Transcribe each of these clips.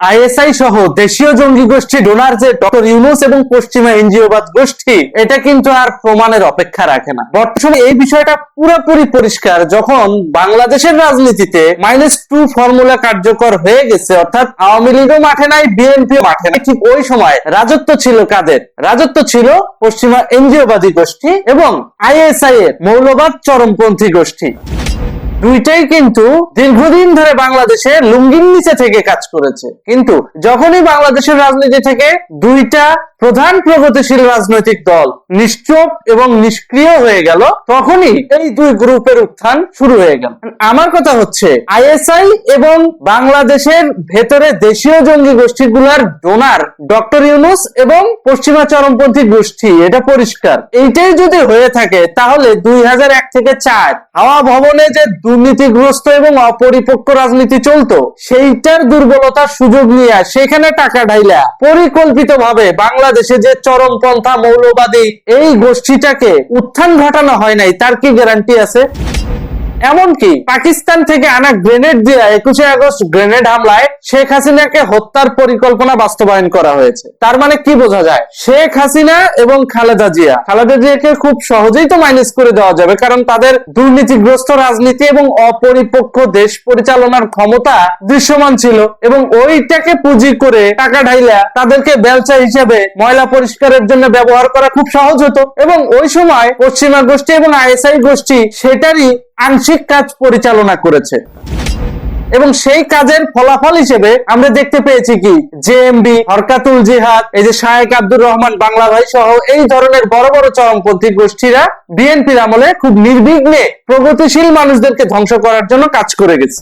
ISI সহ দেশীয় জঙ্গি গোষ্ঠী ডোনার যে ডক্টর ইউনুস এবং পশ্চিমা এনজিওবাদ গোষ্ঠী, এটা কিন্তু আর প্রমাণের অপেক্ষা রাখে না। বর্তমানে এই বিষয়টা পুরোপুরি পরিষ্কার, যখন বাংলাদেশের রাজনীতিতে মাইনাস টু ফর্মুলা কার্যকর হয়ে গেছে, অর্থাৎ আওয়ামী লীগও মাঠে নাই, বিএনপিও মাঠে নাই, ঠিক ওই সময় রাজত্ব ছিল কাদের? রাজত্ব ছিল পশ্চিমা এনজিওবাদী গোষ্ঠী এবং আইএসআই এর মৌলবাদ চরমপন্থী গোষ্ঠী। দুইটাই কিন্তু দীর্ঘদিন ধরে বাংলাদেশে লুঙ্গির নিচে থেকে কাজ করেছে। কিন্তু যখনই বাংলাদেশের রাজনীতি থেকে দুইটা প্রধান প্রগতিশীল রাজনৈতিক দল নিশ্চুপ এবং নিষ্ক্রিয় হয়ে গেল, তখনই এই দুই গ্রুপের উত্থান শুরু হয়ে গেল। আমার কথা হচ্ছে, আইএসআই এবং বাংলাদেশের ভেতরে দেশীয় জঙ্গি গোষ্ঠীগুলোর ডোনার ডক্টর ইউনুস এবং পশ্চিমা চরমপন্থী গোষ্ঠী, এটা পরিষ্কার। এইটাই যদি হয়ে থাকে, তাহলে দুই হাজার এক থেকে চার হাওয়া ভবনে যে দুর্নীতিগ্রস্ত এবং অপরিপক্ক রাজনীতি চলতো, সেইটার দুর্বলতার সুযোগ নিয়ে সেখানে টাকা ঢাইলা। পরিকল্পিত ভাবে বাংলাদেশে যে চরমপন্থা মৌলবাদী এই গোষ্ঠীটাকে উত্থান ঘটানো হয় নাই, তার কি গ্যারান্টি আছে? এমনকি পাকিস্তান থেকে আনা গ্রেনেড দিয়ে একুশে আগস্ট গ্রেনেড হামলায় শেখ হাসিনাকে হত্যার পরিকল্পনা বাস্তবায়ন করা হয়েছে। তার মানে কি বোঝা যায়? শেখ হাসিনা এবং খালেদা জিয়া। খালেদা জিয়াকে খুব সহজেই তো মাইনাস করে দেওয়া যাবে কারণ তাদের দুর্নীতিগ্রস্ত রাজনীতি এবং অপরিপক্ক দেশ পরিচালনার ক্ষমতা দৃশ্যমান ছিল এবং ওইটাকে পুঁজি করে টাকা ঢাইলা তাদেরকে ব্যবসা হিসেবে ময়লা পরিষ্কারের জন্য ব্যবহার করা খুব সহজ হতো এবং ওই সময় পশ্চিমা গোষ্ঠী এবং আইএসআই গোষ্ঠী সেটারই আংশিক কাজ পরিচালনা করেছে। এবং সেই কাজের ফলাফল হিসেবে আমরা দেখতে পেয়েছি কি? জেএমবি হরকাতুল জিহাদ, এই যে শায়েক আব্দুর রহমান, বাংলা ভাই সহ এই ধরনের বড় বড় চরমপন্থী গোষ্ঠীরা বিএনপির আমলে খুব নির্বিঘ্নে প্রগতিশীল মানুষদেরকে ধ্বংস করার জন্য কাজ করে গেছে।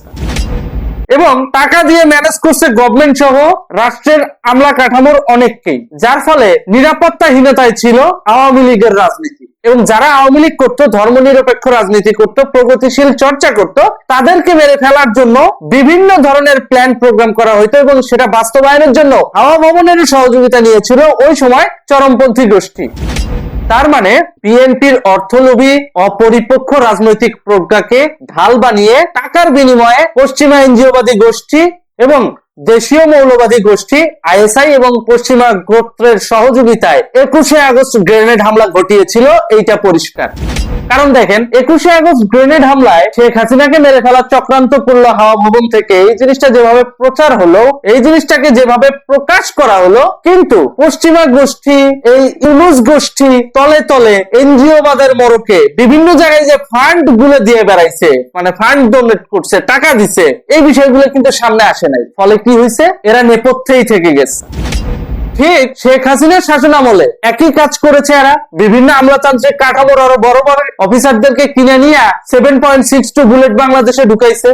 এবং টাকা দিয়ে ম্যানেজ করছে গভর্নমেন্ট সহ রাষ্ট্রের আমলা কাঠামোর অনেককেই। যার ফলে নিরাপত্তাহীনতায় ছিল আওয়ামী লীগের রাজনীতি। এবং যারা আওয়ামী লীগ করতো, ধর্মনিরপেক্ষ রাজনীতি করত, প্রগতিশীল চর্চা করত, তাদেরকে মেরে ফেলার জন্য বিভিন্ন ধরনের প্ল্যান প্রোগ্রাম করা হইতো এবং সেটা বাস্তবায়নের জন্য হাওয়া ভবনেরও সহযোগিতা নিয়েছিল ওই সময় চরমপন্থী গোষ্ঠী। তার মানে বিএনপির অর্থলোভী, অপরিপক্ষ রাজনৈতিক প্রজ্ঞাকে ঢাল বানিয়ে টাকার বিনিময়ে পশ্চিমা এনজিওবাদী গোষ্ঠী এবং দেশীয় মৌলবাদী গোষ্ঠী, আইএসআই এবং পশ্চিমা গোত্রের সহযোগিতায় একুশে আগস্ট গ্রেনেড হামলা ঘটিয়েছিল, এইটা পরিষ্কার। কারণ দেখেন, একুশে আগস্ট গ্রেনেড হামলায় শেখ হাসিনাকে মেরে ফেলার চক্রান্ত করল হাওয়া ভবন থেকে। এই জিনিসটা যেভাবে প্রচার হলো, এই জিনিসটাকে যেভাবে প্রকাশ করা হলো, কিন্তু পশ্চিমা গোষ্ঠী, এই ইউনুস গোষ্ঠী তলে তলে এনজিও বাদের মরকে বিভিন্ন জায়গায় যে ফান্ডগুলো দিয়ে বেড়াইছে মানে ফান্ড ডোনেট করছে, টাকা দিছে, এই বিষয়গুলো কিন্তু সামনে আসে নাই। ফলে কি হয়েছে এরা নেপথ্যেই থেকে গেছে। ঠিক শেখ হাসিনার শাসন আমলে একই কাজ করেছে এরা। বিভিন্ন আমলাতান্ত্রিক কাঠামোর আরও বড় বড় অফিসারদেরকে কিনে নিয়ে seven point six two bullet বাংলাদেশে ঢুকাইছে।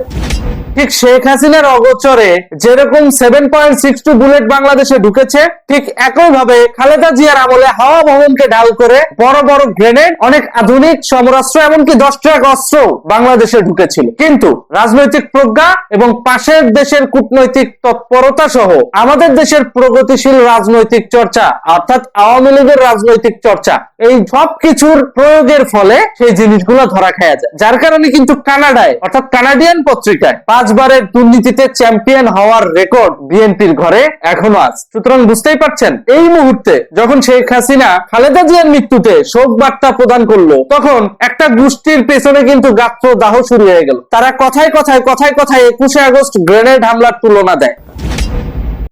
ঠিক শেখ হাসিনার অগোচরে যেরকম seven point six two bullet বাংলাদেশে ঢুকেছে, ঠিক একই ভাবে খালেদা জিয়ার আমলে হাওয়া ভবনকে ঢাল করে বড় বড় গ্রেনেড অনেক আধুনিক সমরাস্ত্র, এমনকি দশ ট্রাক অস্ত্র বাংলাদেশে ঢুকেছিল। কিন্তু রাজনৈতিক প্রজ্ঞা এবং পাশের দেশের কূটনৈতিক তৎপরতা সহ আমাদের দেশের প্রগতিশীল রাজনৈতিক চর্চা, অর্থাৎ আওয়ামী লীগের রাজনৈতিক চর্চা, এই সব কিছুর প্রয়োগের ফলে সেই জিনিসগুলো ধরা খাওয়া যায়। যার কারণে কিন্তু কানাডায়, অর্থাৎ কানাডিয়ান পত্রিকায় পাঁচবারের দুর্নীতিতে চ্যাম্পিয়ন হওয়ার রেকর্ড বিএনপির ঘরে এখনও আছে সুতরাং বুঝতেই পারছেন, এই মুহূর্তে যখন শেখ হাসিনা খালেদা জিয়ার মৃত্যুতে শোক বার্তা প্রদান করল, তখন একটা গোষ্ঠীর পেছনে কিন্তু গাত্র দাহ শুরু হয়ে গেল। তারা কথায় কথায় কথায় কথায় একুশে আগস্ট গ্রেনেড হামলার তুলনা দেয়।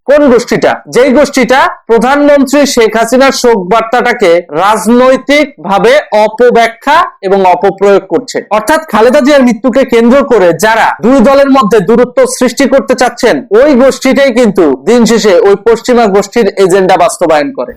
কোন গোষ্ঠীটা? যেই গোষ্ঠীটা প্রধানমন্ত্রী শেখ হাসিনার শোক বার্তাটাকে রাজনৈতিক ভাবে অপব্যাখ্যা এবং অপপ্রয়োগ করছে। অর্থাৎ খালেদা জিয়ার মৃত্যুকে কেন্দ্র করে যারা দুই দলের মধ্যে দূরত্ব সৃষ্টি করতে চাচ্ছেন, ওই গোষ্ঠীটাই কিন্তু দিন শেষে ওই পশ্চিমা গোষ্ঠীর এজেন্ডা বাস্তবায়ন করে।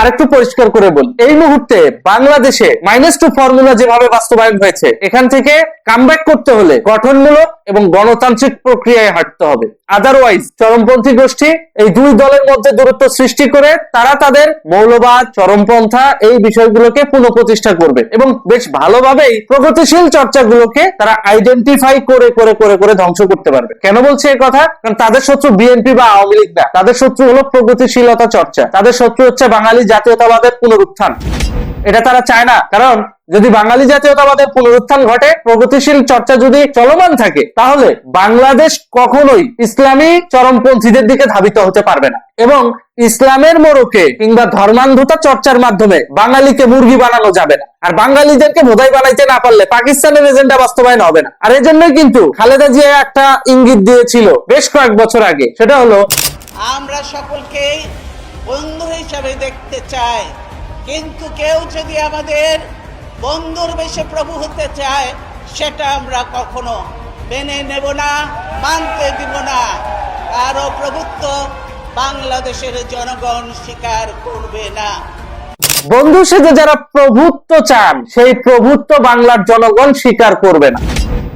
আরেকটু পরিষ্কার করে বলি। এই মুহূর্তে বাংলাদেশে মাইনাস টু ফর্মুলা যেভাবে বাস্তবায়ন হয়েছে, এখান থেকে কামব্যাক করতে হলে গঠনমূলক এবং গণতান্ত্রিক প্রক্রিয়ায় হাঁটতে হবে। আদারওয়াইজ চরমপন্থী গোষ্ঠী এই দুই দলের মধ্যে দূরত্ব সৃষ্টি করে তারা তাদের মৌলবাদ, চরমপন্থা এই বিষয়গুলোকে পুনঃপ্রতিষ্ঠা করবে এবং বেশ ভালোভাবেই প্রগতিশীল চর্চাগুলোকে তারা আইডেন্টিফাই করে করে করে করে ধ্বংস করতে পারবে। কেন বলছে এই কথা? কারণ তাদের শত্রু বিএনপি বা আওয়ামী লীগ না। তাদের শত্রু হলো প্রগতিশীলতা চর্চা। তাদের শত্রু হচ্ছে বাঙালি জাতীয়তাবাদের পুনরুত্থান। এটা তারা চায় না, কারণ যদি বাঙালি জাতীয়তাবাদের পুনরুত্থান ঘটে, প্রগতিশীল চর্চা যদি চলমান থাকে, তাহলে বাংলাদেশ কখনোই ইসলামী চরমপন্থীদের দিকে ধাবিত হতে পারবে না। এবং ইসলামের মোড়কে কিংবা ধর্মান্ধতা চর্চার মাধ্যমে বাঙালিকে মুরগি বানানো যাবে না। আর বাঙালিদেরকে বোধাই বানাইতে না পারলে পাকিস্তানের এজেন্ডা বাস্তবায়ন হবে না। আর এজন্যই কিন্তু খালেদা জিয়া একটা ইঙ্গিত দিয়েছিল বেশ কয়েক বছর আগে, সেটা হলো আমরা সকলকেই বন্ধু হিসাবে দেখতে চাই কিন্তু কেউ যদি আমাদের বন্ধুর বেশে প্রভু হতে চায়, সেটা আমরা কখনো মেনে নেব না, মানতে দিব না। কারও প্রভুত্ব বাংলাদেশের জনগণ স্বীকার করবে না। বন্ধু, সেজে যারা প্রভুত্ব চান, সেই প্রভুত্ব বাংলার জনগণ স্বীকার করবে না।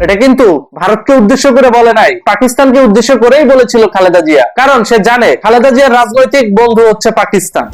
এটা কিন্তু ভারতকে উদ্দেশ্য করে বলে নাই, পাকিস্তানকে উদ্দেশ্য করেই বলেছিল খালেদা জিয়া। কারণ সে জানে, খালেদা জিয়ার রাজনৈতিক বন্ধু হচ্ছে পাকিস্তান।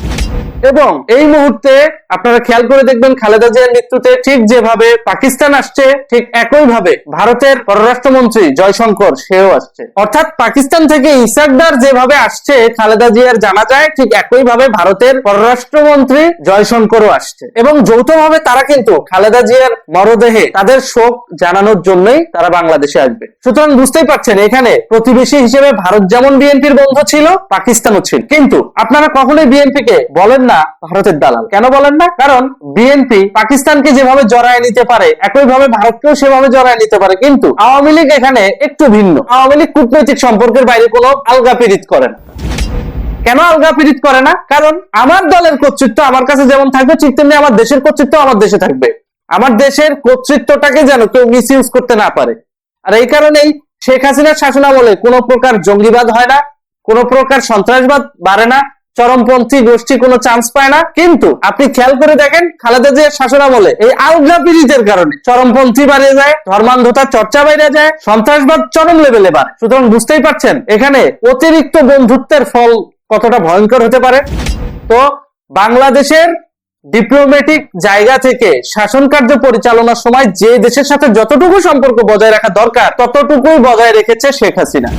এবং এই মুহূর্তে আপনারা খেয়াল করে দেখবেন খালেদা জিয়ার নেতৃত্বে ঠিক যেভাবে পাকিস্তান আসছে, ঠিক একই ভাবে ভারতের পররাষ্ট্রমন্ত্রী জয়শঙ্কর সেও আসছে। অর্থাৎ পাকিস্তান থেকে ইসাকদার যেভাবে আসছে, খালেদা জিয়ার জানা যায়, ঠিক একই ভাবে ভারতের পররাষ্ট্রমন্ত্রী জয়শঙ্করও আসছে। এবং যৌথভাবে তারা কিন্তু খালেদা জিয়ার মরদেহে তাদের শোক জানানোর জন্যই তারা বাংলাদেশে আসবে। সুতরাং বুঝতেই পারছেন, এখানে প্রতিবেশী হিসেবে ভারত যেমন বিএনপির বন্ধু ছিল, পাকিস্তানও ছিল। কিন্তু আপনারা কখনোই বিএনপি কে বলেন না ভারতের দালাল। কেন বলেন না? কারণ বিএনপি পাকিস্তানকে যেভাবে জড়ায় নিতে পারে, একইভাবে ভারতকেও সেভাবে জড়ায় নিতে পারে। কিন্তু আওয়ামী লীগ এখানে একটু ভিন্ন। আওয়ামী লীগ কূটনৈতিক সম্পর্কের বাইরে কোনো আলগা পীড়িত করে না। কেন আলগা পীড়িত করে না? কারণ আমার দলের কর্তৃত্ব আমার কাছে যেমন থাকবে, ঠিক তেমনি আমার দেশের কর্তৃত্ব আমার দেশে থাকবে। আমার দেশের কর্তৃত্বটাকে যেন কেউ মিস ইউজ করতে না পারে। আর এই কারণেই শেখ হাসিনার শাসনামলে কোনো প্রকার জঙ্গিবাদ হয় না, কোনো প্রকার সন্ত্রাসবাদ বাড়ে না চরমপন্থী গোষ্ঠী কোনো চান্স পায় না। কিন্তু আপনি খেয়াল করে দেখেন খালেদা জিয়ার শাসনামলে এই আলগা পীড়িতের কারণে চরমপন্থী বাড়িয়ে যায়, ধর্মান্ধতার চর্চা বাইরে যায়, সন্ত্রাসবাদ চরম লেভেলে বাড়ে। সুতরাং বুঝতেই পারছেন, এখানে অতিরিক্ত বন্ধুত্বের ফল কতটা ভয়ঙ্কর হতে পারে? তো বাংলাদেশের ডিপ্লোম্যাটিক জায়গা থেকে শাসন কার্য পরিচালনার সময় যে দেশের সাথে যতটুকু সম্পর্ক বজায় রাখা দরকার, ততটুকুই বজায় রেখেছে শেখ হাসিনা।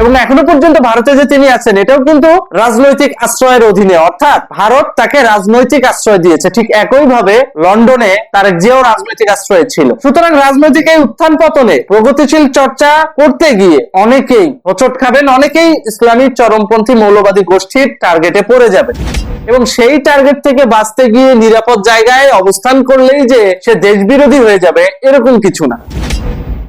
এবং এখনও পর্যন্ত ভারতে যে তিনি আছেন, এটাও কিন্তু রাজনৈতিক আশ্রয়ের অধীনে। অর্থাৎ ভারত তাকে রাজনৈতিক আশ্রয় দিয়েছে। ঠিক একই ভাবে লন্ডনে তার যেও রাজনৈতিক আশ্রয় ছিল। সুতরাং রাজনৈতিক এই উত্থান পতনে প্রগতিশীল চর্চা করতে গিয়ে অনেকেই হোচট খাবেন, অনেকেই ইসলামী চরমপন্থী মৌলবাদী গোষ্ঠীর টার্গেটে পড়ে যাবে এবং সেই টার্গেট থেকে বাঁচতে গিয়ে নিরাপদ জায়গায় অবস্থান করলেই যে সে দেশ বিরোধী হয়ে যাবে, এরকম কিছু না।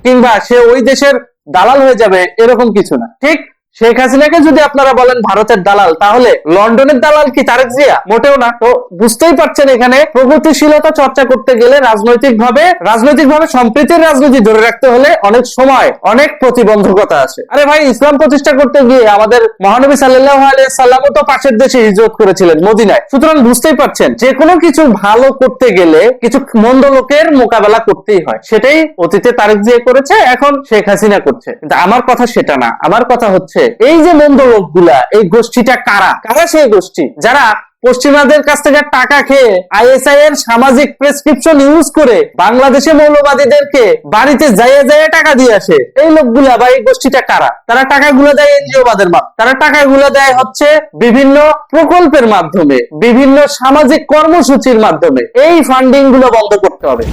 কিংবা সে ওই দেশের দালাল হয়ে যাবে এরকম কিছু না। ঠিক? শেখ হাসিনাকে যদি আপনারা বলেন ভারতের দালাল তাহলে লন্ডনের দালাল কি তারেক জিয়া? মোটেও না। তো বুঝতেই পারছেন এখানে প্রগতিশীলতা চর্চা করতে গেলে রাজনৈতিক ভাবে রাজনৈতিক ভাবে সম্প্রীতির রাজনীতি ধরে রাখতে হলে অনেক সময় অনেক প্রতিবন্ধকতা আসে আরে ভাই ইসলাম প্রতিষ্ঠা করতে গিয়ে আমাদের মহানবী সাল্লাহ সাল্লামও তো পাশের দেশে হিজরত করেছিলেন মদিনায়। সুতরাং বুঝতেই পারছেন যে কোনো কিছু ভালো করতে গেলে কিছু মন্দ লোকের মোকাবেলা করতেই হয়। সেটাই অতীতে তারেক জিয়া করেছে এখন শেখ হাসিনা করছে। কিন্তু আমার কথা সেটা না। আমার কথা হচ্ছে এই যে মন্দ লোকগুলা এই গোষ্ঠীটা কারা? কারা সেই গোষ্ঠী? যারা পশ্চিমাদের কাছ থেকে টাকা খেয়ে আইএসআই এর সামাজিক প্রেসক্রিপশন ইউজ করে বাংলাদেশে মৌলবাদীদেরকে বাড়িতে যাইয়ে যাইয়ে টাকা দিয়ে আসে? এই লোকগুলা বা এই গোষ্ঠীটা কারা? তারা টাকাগুলো দেয় এনজিও বাদের মাধ্যমে। তারা টাকাগুলো দেয় হচ্ছে বিভিন্ন প্রকল্পের মাধ্যমে, বিভিন্ন সামাজিক কর্মসূচির মাধ্যমে। এই ফান্ডিংগুলো বন্ধ করতে হবে।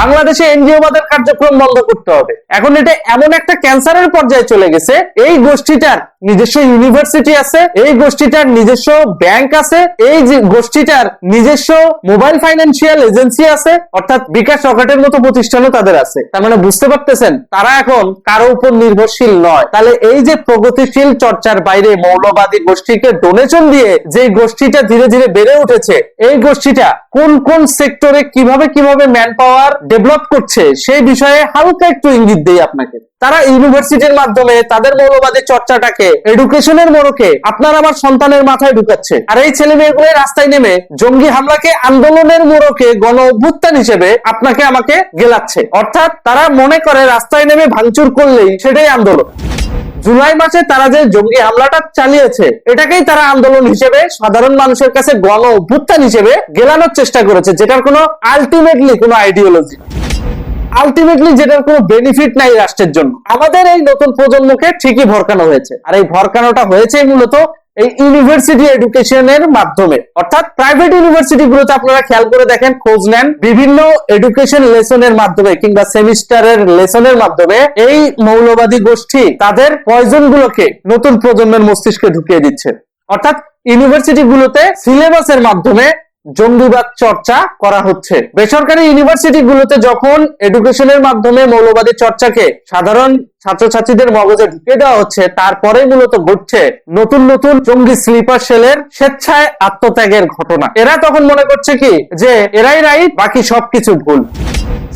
বাংলাদেশে এনজিও বাদের কার্যক্রম বন্ধ করতে হবে। এখন এটা এমন একটা ক্যান্সারের পর্যায়ে চলে গেছে। এই গোষ্ঠীটার নিজস্ব ইউনিভার্সিটি আছে, এই গোষ্ঠীটার নিজস্ব ব্যাংক আছে, এই গোষ্ঠীটার নিজস্ব মোবাইল ফাইন্যান্সিয়াল এজেন্সি আছে, অর্থাৎ বিকাশ রকেটের মতো প্রতিষ্ঠানও তাদের আছে। তার মানে বুঝতে পারতেছেন, তারা এখন কারও উপর নির্ভরশীল নয়। তাহলে এই যে প্রগতিশীল চর্চার বাইরে মৌলবাদী গোষ্ঠীকে ডোনেশন দিয়ে যে গোষ্ঠীটা ধীরে ধীরে বেড়ে উঠেছে, এই গোষ্ঠীটা কোন কোন সেক্টরে কীভাবে কীভাবে ম্যান পাওয়ার ডেভেলপ করছে, সেই বিষয়ে হালকা একটু ইঙ্গিত দেই আপনাকে। তারা ইউনিভার্সিটির মাধ্যমে তাদের মৌলবাদী চর্চাটাকে এডুকেশনের মোড়কে, আপনার আমার সন্তানের মাথায় ঢুকাচ্ছে। আর এই ছেলে মেয়েগুলো রাস্তায় নেমে জঙ্গি হামলাকে আন্দোলনের মোড়কে গণ অভ্যুত্থান হিসেবে আপনাকে আমাকে গেলাচ্ছে। অর্থাৎ তারা মনে করে রাস্তায় নেমে ভাঙচুর করলেই সেটাই আন্দোলন। জুলাই মাসে তারা যে জঙ্গি হামলাটা চালিয়েছে, এটাকেই তারা আন্দোলন হিসেবে সাধারণ মানুষের কাছে গণ অভ্যুত্থান হিসেবে গেলানোর চেষ্টা করেছে, যেটার কোনো আলটিমেটলি কোনো আইডিওলজি আলটিমেটলি যেটার কোনো বেনিফিট নাই রাষ্ট্রের জন্য। আমাদের এই নতুন প্রজন্মকে ঠিকই ভরকানো হয়েছে। আর এই ভরকানোটা হয়েছে মূলত এই ইউনিভার্সিটি এডুকেশনের মাধ্যমে, অর্থাৎ প্রাইভেট ইউনিভার্সিটি গুলোতে আপনারা খেয়াল করে দেখেন, খোঁজ নেন, বিভিন্ন এডুকেশন লেসনের মাধ্যমে কিংবা সেমিস্টারের লেসনের মাধ্যমে এই মৌলবাদী গোষ্ঠী তাদের প্রয়োজন গুলোকে নতুন প্রজন্মের মস্তিষ্কে ঢুকিয়ে দিচ্ছে। অর্থাৎ ইউনিভার্সিটি গুলোতে সিলেবাসের মাধ্যমে জঙ্গিবাদ চর্চা করা হচ্ছে। বেসরকারি ইউনিভার্সিটি গুলোতে যখন এডুকেশনের মাধ্যমে মৌলবাদী চর্চাকে সাধারণ ছাত্রছাত্রীদের মগজে ঢুকে দেওয়া হচ্ছে তারপরে মূলত ঘটছে নতুন নতুন জঙ্গি স্লিপার সেলের স্বেচ্ছায় আত্মত্যাগের ঘটনা। এরা তখন মনে করছে কি? যে এরাই রাইট, বাকি সবকিছু ভুল।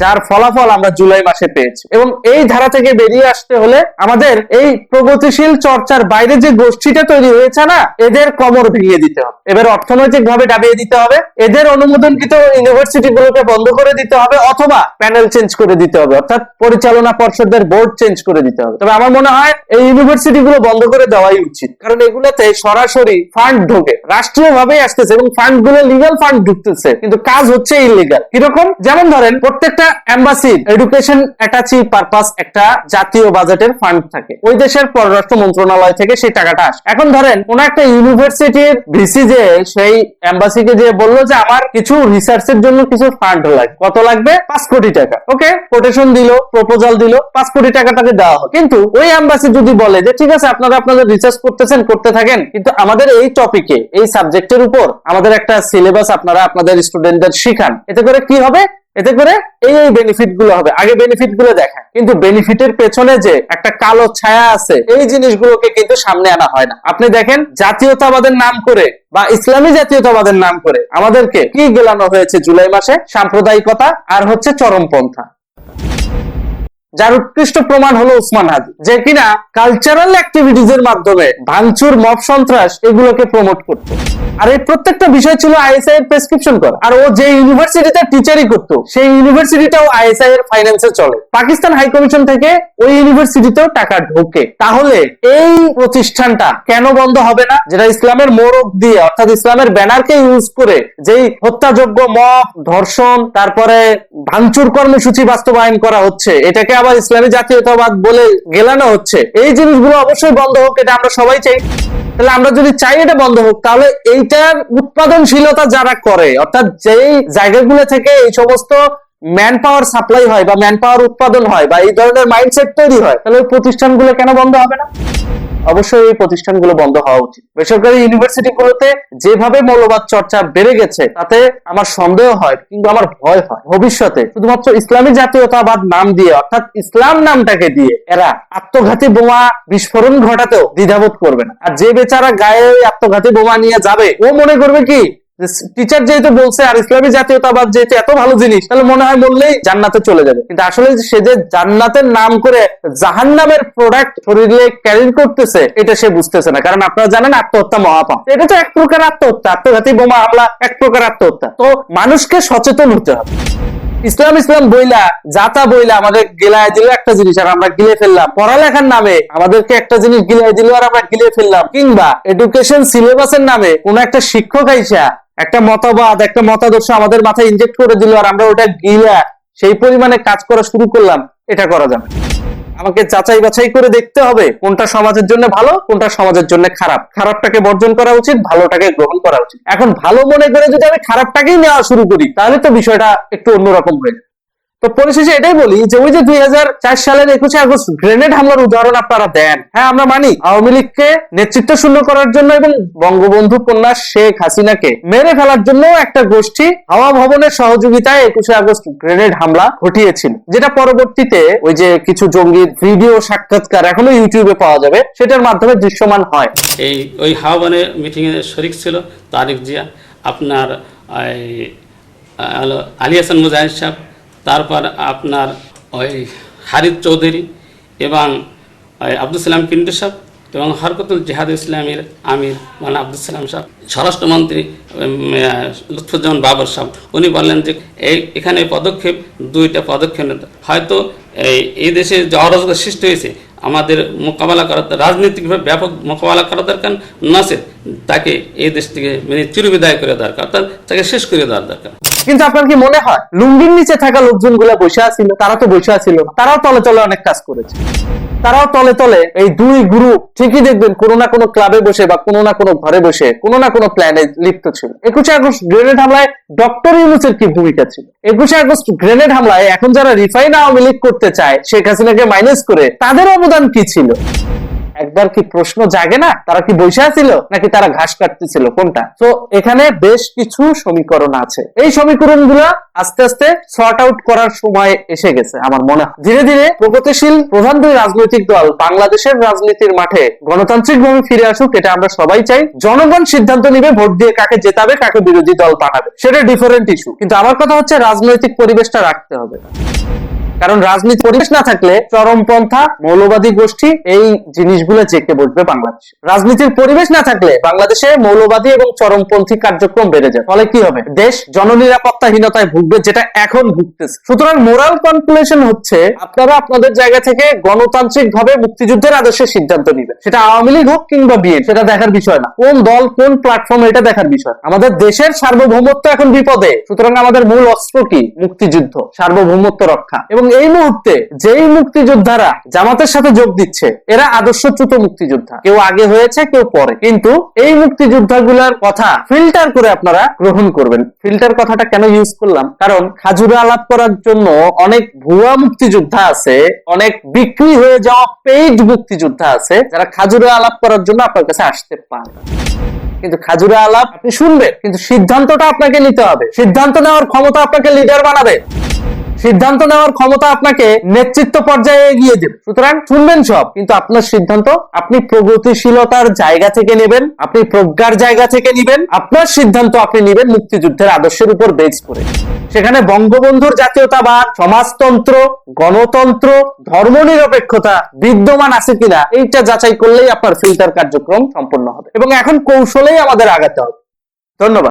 যার ফলাফল আমরা জুলাই মাসে পেয়েছি। এবং এই ধারা থেকে বেরিয়ে আসতে হলে আমাদের এই প্রগতিশীল চর্চার বাইরে যে গোষ্ঠীটা তৈরি হয়েছে না, এদের কমর ভেঙে দিতে হবে। এবার অর্থনৈতিক ভাবে ডাবিয়ে দিতে হবে, এদের অনুমোদনকৃত ইউনিভার্সিটি গুলোকে বন্ধ করে দিতে হবে, অথবা প্যানেল চেঞ্জ করে দিতে হবে, অর্থাৎ পরিচালনা পর্ষদের বোর্ড চেঞ্জ করে দিতে হবে। তবে আমার মনে হয় এই ইউনিভার্সিটি গুলো বন্ধ করে দেওয়াই উচিত, কারণ এগুলোতে সরাসরি ফান্ড ঢোকে রাষ্ট্রীয় ভাবেই আসতেছে এবং ফান্ডগুলো লিগাল ফান্ড ঢুকতেছে, কিন্তু কাজ হচ্ছে ইলিগাল কীরকম? যেমন ধরেন, প্রত্যেকটা এম্বাসির এডুকেশন অ্যাটাচি পারপাস একটা জাতীয় বাজেটের ফান্ড থাকে। ওই দেশের পররাষ্ট্র মন্ত্রণালয় থেকে সেই টাকাটা আসে। এখন ধরেন, কোন একটা ইউনিভার্সিটির ভিসি যে, সেই এম্বাসিকে যে বলল যে, আমার কিছু রিসার্চের জন্য কিছু ফান্ড লাগবে। কত লাগবে? পাঁচ কোটি টাকা। ওকে? কোটেশন দিল প্রপোজাল দিল, পাঁচ কোটি টাকা তাকে দেওয়া হবে কিন্তু ওই এম্বাসি যদি বলে যে, ঠিক আছে, আপনারা আপনাদের রিসার্চ করতেছেন, করতে থাকেন, কিন্তু আমাদের এই টপিকে এই সাবজেক্টের উপর আমাদের একটা সিলেবাস আপনারা আপনাদের স্টুডেন্টদের শিখান। এতে করে কি হবে? এতে করে এই এই বেনিফিটগুলো হবে। আগে বেনিফিটগুলো দেখা কিন্তু বেনিফিটের পেছনে যে একটা কালো ছায়া আছে, এই জিনিসগুলোকে কিন্তু সামনে আনা হয় না। আপনি দেখেন, জাতীয়তাবাদের নাম করে বা ইসলামী জাতীয়তাবাদের নাম করে আমাদেরকে কি গেলানো হয়েছে জুলাই মাসে? সাম্প্রদায়িকতা আর হচ্ছে চরমপন্থা। যার উৎকৃষ্ট প্রমাণ হলো উসমান হাদি, যে কিনা কালচারাল অ্যাক্টিভিটিজ এর মাধ্যমে ভাঙচুর, মব সন্ত্রাস এগুলোকে প্রমোট করতো। আর এই প্রত্যেকটা বিষয় ছিল আইএসআই এর প্রেসক্রিপশন করা। আর ও যে ইউনিভার্সিটিতে টিচারই করতো, সেই ইউনিভার্সিটিটাও আইএসআই এর ফাইন্যান্সে চলে। পাকিস্তান হাই কমিশন থেকে ওই ইউনিভার্সিটিতেও টাকা ঢোকে। তাহলে এই প্রতিষ্ঠানটা কেন বন্ধ হবে না? যেটা ইসলামের মোড়ক দিয়ে, অর্থাৎ ইসলামের ব্যানারকে ইউজ করে যেই হত্যাযোগ্য মব, ধর্ষণ, তারপরে ভাঙচুর কর্মসূচি বাস্তবায়ন করা হচ্ছে, এটাকে আবার ইসলামী জাতীয়তাবাদ বলে গেলানো হচ্ছে। এই জিনিসগুলো অবশ্যই বন্ধ হোক, এটা আমরা সবাই চাই। তাহলে আমরা যদি চাই এটা বন্ধ হোক, তাহলে এইটার উৎপাদনশীলতা যারা করে, অর্থাৎ যেই জায়গাগুলো থেকে এই সমস্ত ম্যান পাওয়ার সাপ্লাই হয় বা ম্যান পাওয়ার উৎপাদন হয় বা এই ধরনের মাইন্ডসেট তৈরি হয়, তাহলে প্রতিষ্ঠানগুলো কেন বন্ধ হবে না? অবশ্যই এই প্রতিষ্ঠানগুলো বন্ধ হওয়া উচিত। বেসরকারি ইউনিভার্সিটি গুলোতে যেভাবে মৌলবাদ চর্চা বেড়ে গেছে, তাতে আমার সন্দেহ হয়, কিন্তু আমার ভয় হয়। ভবিষ্যতে শুধুমাত্র ইসলামী জাতীয়তাবাদ নাম দিয়ে, অর্থাৎ ইসলাম নামটাকে দিয়ে, এরা আত্মঘাতী বোমা বিস্ফোরণ ঘটাতেও দ্বিধাবোধ করবে না। আর যে বেচারা গায়ে আত্মঘাতী বোমা নিয়ে যাবে, ও মনে করবে কি টিচার যেহেতু বলছে আর ইসলামী জাতীয়তাবাদ যেহেতু এত ভালো জিনিস, তাহলে মনে হয় বললেই জান্নাতে চলে যাবে। কিন্তু আসলে সে যে জান্নাতের নাম করে জাহান্নামের প্রোডাক্ট শরীরে ক্যারি করতেছে, এটা সে বুঝতেছে না। কারণ আপনারা জানেন আত্মহত্যা মহাপাপ। এটা তো এক প্রকার আত্মহত্যা। আত্মঘাতী বোমা হামলা এক প্রকার আত্মহত্যা। তো মানুষকে সচেতন হতে হবে। ইসলাম ইসলাম বইলা জাতা বইলা আমাদের গিলায় দিল একটা জিনিস আর আমরা গিলে ফেললাম। পড়ালেখার নামে আমাদেরকে একটা জিনিস গিলায় দিল আর আমরা গিলে ফেললাম। কিংবা এডুকেশন সিলেবাসের নামে কোন একটা শিক্ষক আইসা একটা মতবাদ, একটা মতাদর্শ আমাদের মাথায় ইনজেক্ট করে দিল আর আমরা ওটা গিলা সেই পরিমাণে কাজ করা শুরু করলাম, এটা করা যাবে। আমাকে যাচাই বাছাই করে দেখতে হবে কোনটা সমাজের জন্য ভালো, কোনটা সমাজের জন্য খারাপ। খারাপটাকে বর্জন করা উচিত, ভালোটাকে গ্রহণ করা উচিত। এখন ভালো মনে করে যদি আমি খারাপটাকেই নেওয়া শুরু করি, তাহলে তো বিষয়টা একটু অন্যরকম হয়ে যায় তো পরিশেষে এটাই বলি যে ওই যে দুই হাজার সালের একুশে আগস্ট গ্রেনেড হামলার উদাহরণ আপনারা দেন। হ্যাঁ আমরা মানি। আওয়ামী লীগকে নেতৃত্ব শূন্য করার জন্য এবং বঙ্গবন্ধু কন্যা শেখ হাসিনাকে মেরে ফেলার জন্য একটা গোষ্ঠী হাওয়া ভবনের সহযোগিতায় একুশে আগস্ট গ্রেনেড হামলা ঘটিয়েছিল। যেটা পরবর্তীতে ওই যে কিছু জঙ্গির ভিডিও সাক্ষাৎকার এখনও ইউটিউবে পাওয়া যাবে, সেটার মাধ্যমে দৃশ্যমান হয়। এই, ওই হাওয়াবানের মিটিংয়ে শরিক ছিল তারিক জিয়া। আপনার আলী হাসান মুজাহিদ সাহেব তারপর আপনার ওই হারিদ চৌধুরী এবং আব্দুল সালাম পিন্টু সাহেব এবং হরকতুল জেহাদ ইসলামের আমির মানে আব্দুল সালাম সাহেব, স্বরাষ্ট্রমন্ত্রী লুৎফুজ্জামান বাবর সাহেব। উনি বললেন যে এই, এখানে পদক্ষেপ, দুইটা পদক্ষেপ হয়তো এই দেশে যে অরাজকতা সৃষ্টি হয়েছে, আমাদের মোকাবেলা করা রাজনৈতিকভাবে ব্যাপক মোকাবেলা করা দরকার নচেত তাকে এই দেশ থেকে মানে চিরবিদায় করে দরকার, অর্থাৎ তাকে শেষ করে দেওয়ার দরকার। কিন্তু আপনার কি মনে হয়, লুঙ্গির নিচে থাকা লোকজনগুলা বসে আছিল? তারা তো বসে আছিল। তারাও তলে তলে অনেক কাজ করেছে। তারাও তলে তলে এই দুই গ্রুপ ঠিকই দেখবেন, কোনো না কোনো ক্লাবে বসে বা কোনো না কোনো ঘরে বসে, কোনো না কোনো প্ল্যানে লিপ্ত ছিল। একুশে আগস্ট গ্রেনেড হামলায় ডক্টর ইউনুসের কি ভূমিকা ছিল? একুশে আগস্ট গ্রেনেড হামলায় এখন যারা রিফাইন আওয়ামী লীগ করতে চায়, শেখ হাসিনাকে মাইনাস করে, তাদের অবদান কি ছিল? একবার কি প্রশ্ন জাগে না? তারা কি বসে ছিল নাকি তারা ঘাস কাটতেছিল? কোনটা? তো এখানে বেশ কিছু সমীকরণ আছে। এই সমীকরণ আস্তে আস্তে সর্ট আউট করার সময় এসে গেছে আমার মনে হয়। ধীরে ধীরে প্রগতিশীল প্রধান দুই রাজনৈতিক দল বাংলাদেশের রাজনীতির মাঠে গণতান্ত্রিক ভাবে ফিরে আসুক, এটা আমরা সবাই চাই। জনগণ সিদ্ধান্ত নিবে, ভোট দিয়ে কাকে জেতাবে, কাকে বিরোধী দল বানাবে। সেটা ডিফারেন্ট ইস্যু কিন্তু আমার কথা হচ্ছে, রাজনৈতিক পরিবেশটা রাখতে হবে। কারণ রাজনীতি পরিবেশ না থাকলে চরমপন্থা মৌলবাদী গোষ্ঠী এই জিনিসগুলো চেকে বসবে বাংলাদেশে। রাজনীতির পরিবেশ না থাকলে বাংলাদেশে মৌলবাদী এবং চরমপন্থী কার্যক্রম বেড়ে যায় ফলে কি হবে? দেশ জননিরাপত্তাহীনতায় ভুগবে, যেটা এখন ভুগতেছে। সুতরাং মোরাল কনক্লুশন হচ্ছে, আপনারা আপনাদের জায়গা থেকে গণতান্ত্রিক ভাবে মুক্তিযুদ্ধের আদর্শে সিদ্ধান্ত নিবেন। সেটা আওয়ামী লীগ হোক কিংবা বিএন, সেটা দেখার বিষয় না। কোন দল, কোন প্ল্যাটফর্ম এটা দেখার বিষয়। আমাদের দেশের সার্বভৌমত্ব এখন বিপদে। সুতরাং আমাদের মূল অস্ত্র কি? মুক্তিযুদ্ধ, সার্বভৌমত্ব রক্ষা। এবং এই মুহূর্তে যেই মুক্তিযোদ্ধারা জামাতের সাথে যোগ দিচ্ছে, এরা আদর্শচ্যুত মুক্তিযোদ্ধা। কেউ আগে হয়েছে, কেউ পরে। কিন্তু এই মুক্তিযোদ্ধাগুলোর কথা ফিল্টার করে আপনারা গ্রহণ করবেন। ফিল্টার কথাটা কেন ইউজ করলাম? কারণ খাজুরা আলাপ করার জন্য অনেক ভুয়া মুক্তিযোদ্ধা আছে, অনেক বিক্রি হয়ে যাওয়া পেইড মুক্তিযোদ্ধা আছে, যারা খাজুরা আলাপ করার জন্য আপনার কাছে আসতে পারে কিন্তু খাজুরা আলাপ আপনি শুনবেন, কিন্তু সিদ্ধান্তটা আপনাকে নিতে হবে। সিদ্ধান্ত নেওয়ার ক্ষমতা আপনাকে লিডার বানাবে। সিদ্ধান্ত নেওয়ার ক্ষমতা আপনাকে নেতৃত্ব পর্যায়ে এগিয়ে দেবে। সুতরাং শুনবেন সব, কিন্তু আপনার সিদ্ধান্ত, আপনি প্রগতিশীলতার জায়গা থেকে নেবেন, আপনি প্রজ্ঞার জায়গা থেকে নেবেন, আপনার সিদ্ধান্ত আপনি নেবেন মুক্তিযুদ্ধের আদর্শের উপর বেস করে। সেখানে বঙ্গবন্ধুর জাতীয়তাবাদ, সমাজতন্ত্র, গণতন্ত্র, ধর্মনিরপেক্ষতা বিদ্যমান আছে কিনা, এইটা যাচাই করলেই আপনার ফিল্টার কার্যক্রম সম্পন্ন হবে। এবং এখন কৌশলেই আমাদের আগাতে হবে। ধন্যবাদ।